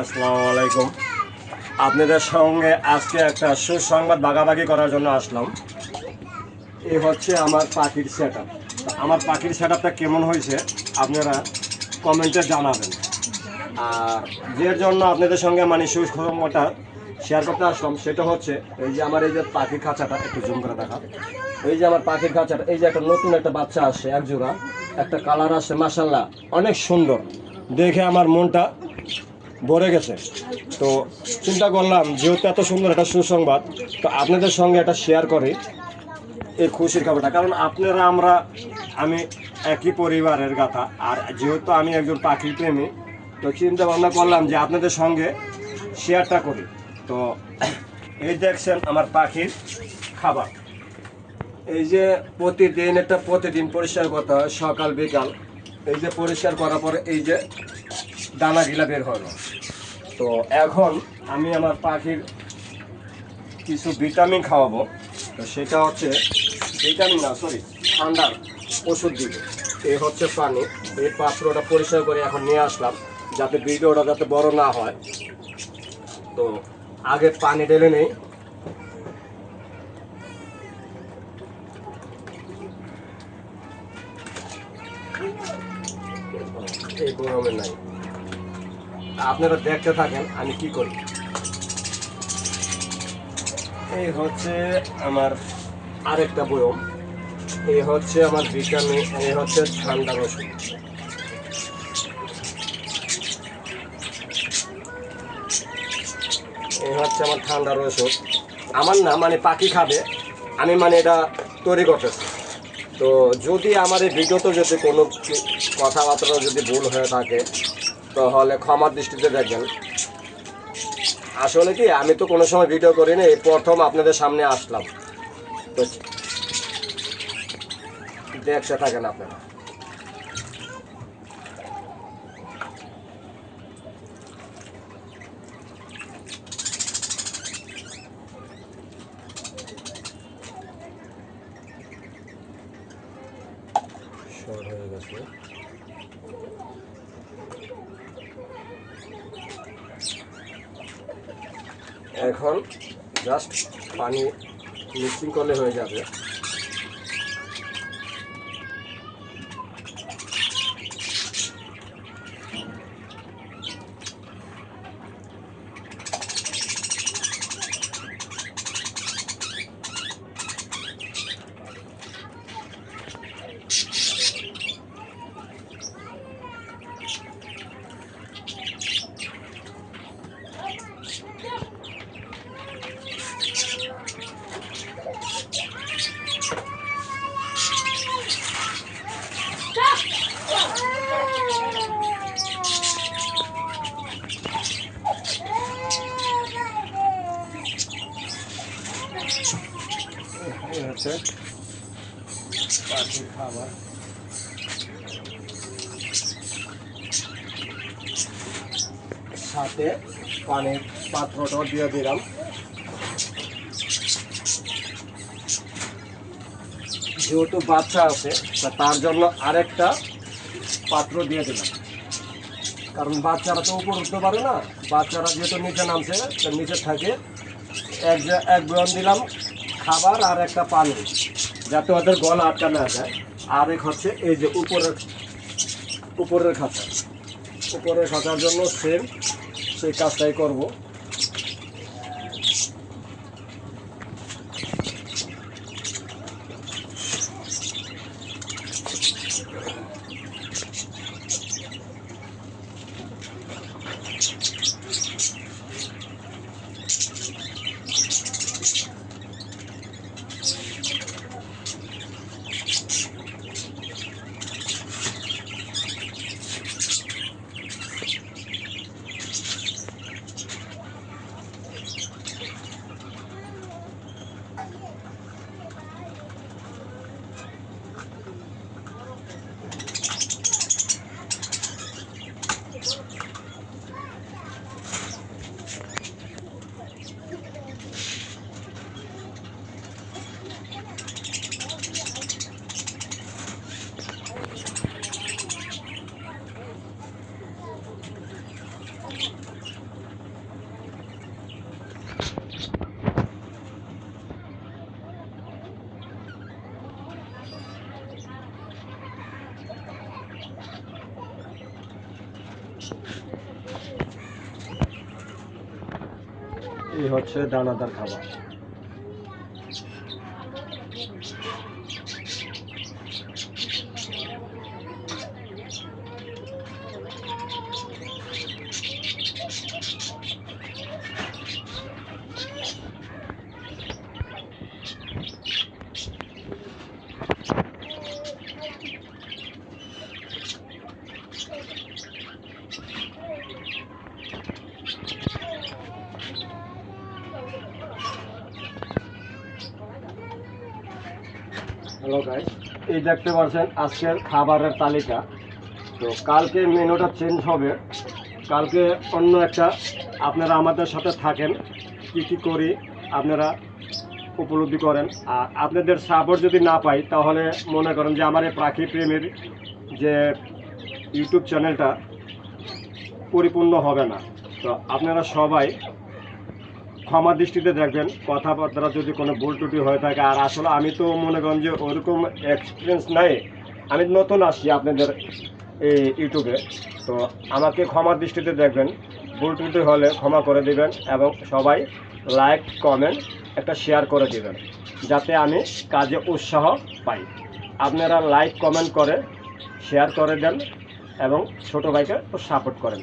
আসসালামু আলাইকুম। আপনাদের সঙ্গে আজকে একটা সুসংবাদ ভাগাভাগি করার জন্য আসলাম। এই হচ্ছে আমার পাখির সেট আমার পাখির সেট কেমন হয়েছে আপনারা কমেন্টে জানাবেন। আর যে জন্য আপনাদের সঙ্গে মানে সুসংবাদটা শেয়ার করতে আসলাম, সেটা হচ্ছে এই যে আমার এই যে পাখির খাঁচাটা, একটু জুম করে দেখা এই যে আমার পাখির খাঁচাটা, এই যে একটা নতুন একটা বাচ্চা আসে এক জোড়া একটা কালার আসছে মাসাল্লাহ অনেক সুন্দর। দেখে আমার মনটা ভরে গেছে। তো চিন্তা করলাম, যেহেতু এত সুন্দর একটা সুসংবাদ, তো আপনাদের সঙ্গে এটা শেয়ার করি এই খুশির খবরটা। কারণ আপনারা আমরা, আমি একই পরিবারের গাথা, আর যেহেতু আমি একজন পাখি প্রেমী, তো চিন্তা ভাবনা করলাম যে আপনাদের সঙ্গে শেয়ারটা করি। তো এই দেখছেন আমার পাখির খাবার। এই যে প্রতিদিন, এটা প্রতিদিন পরিষ্কার করতে হয়, সকাল, বিকাল। এই যে পরিষ্কার করার পরে এই যে দানাগুলা বের হলো। তো এখন আমি আমার পাখির কিছু ভিটামিন খাওয়াবো। তো সেটা হচ্ছে ভিটামিন না সরি ঠান্ডার ওষুধ দিবে। এই হচ্ছে পানি। এই পাত্রটা পরিষ্কার করে এখন নিয়ে আসলাম, যাতে ভিডিওটা যাতে বড় না হয়। তো আগে পানি ঢেলে নেই। এই গরমে নাই। আপনারা দেখতে থাকেন, আমি কি করি? এই হচ্ছে আমার আরেকটা বয়ম। এই হচ্ছে আমার ভিটামিন, এই হচ্ছে ঠান্ডা ওষুধ এই হচ্ছে আমার ঠান্ডা ওষুধ আমার না মানে পাখি খাবে, আমি মানে এটা তৈরি করতেছি। তো যদি আমার এই ভিডিওতে যদি কোনো কথাবার্তা যদি ভুল হয়ে থাকে তাহলে ক্ষমার দৃষ্টিতে দেখবেন। আসলে কি, আমি তো কোনো সময় ভিডিও করি না এই প্রথম আপনাদের সামনে আসলাম। তো দেখতে থাকেন আপনারা। শর্ট হয়ে এখন জাস্ট পানি মিক্সিং করলে হয়ে যাবে। পাখির খাবার সাথে পানির পাত্রটাও দিয়ে দিলাম। যেহেতু বাচ্চা আছে তার জন্য আরেকটা পাত্র দিয়ে দিলাম। কারণ বাচ্চারা তো উপর উঠতে পারে না। বাচ্চারা যেহেতু নিচে নামছে, তো নিচে থাকে। এক এক বয়ন দিলাম খাবার আর একটা পানি, যাতে ওদের গলা আটকা না যায়। এক হচ্ছে এই যে উপরের উপরের খাঁচা। উপরের খাঁচার জন্য সেম সেই কাজটাই করব। এই হচ্ছে দানাদার খাবার। হ্যালো গাইস এই দেখতে পাচ্ছেন আজকের খাবারের তালিকা। তো কালকে মেনুটা চেঞ্জ হবে। কালকে অন্য একটা আপনারা আমাদের সাথে থাকেন। কি কি করি আপনারা উপলব্ধি করেন। আর আপনাদের সাপোর্ট যদি না পাই, তাহলে মনে করেন যে আমার এই পাখি প্রেমের যে ইউটিউব চ্যানেলটা পরিপূর্ণ হবে না। তো আপনারা সবাই ক্ষমা দৃষ্টিতে দেখবেন কথাবার্তা যদি কোনো ভুল ত্রুটি হয়ে থাকে। আর আসলে আমি তো মনে করেন যে ওরকম এক্সপিরিয়েন্স নাই। আমি নতুন আসছি আপনাদের এই ইউটিউবে। তো আমাকে ক্ষমা দৃষ্টিতে দেখবেন, ভুল ত্রুটি হলে ক্ষমা করে দিবেন এবং সবাই লাইক, কমেন্ট একটা শেয়ার করে দিবেন, যাতে আমি কাজে উৎসাহ পাই। আপনারা লাইক, কমেন্ট করে শেয়ার করে দেন এবং ছোটো ভাইকে সাপোর্ট করেন।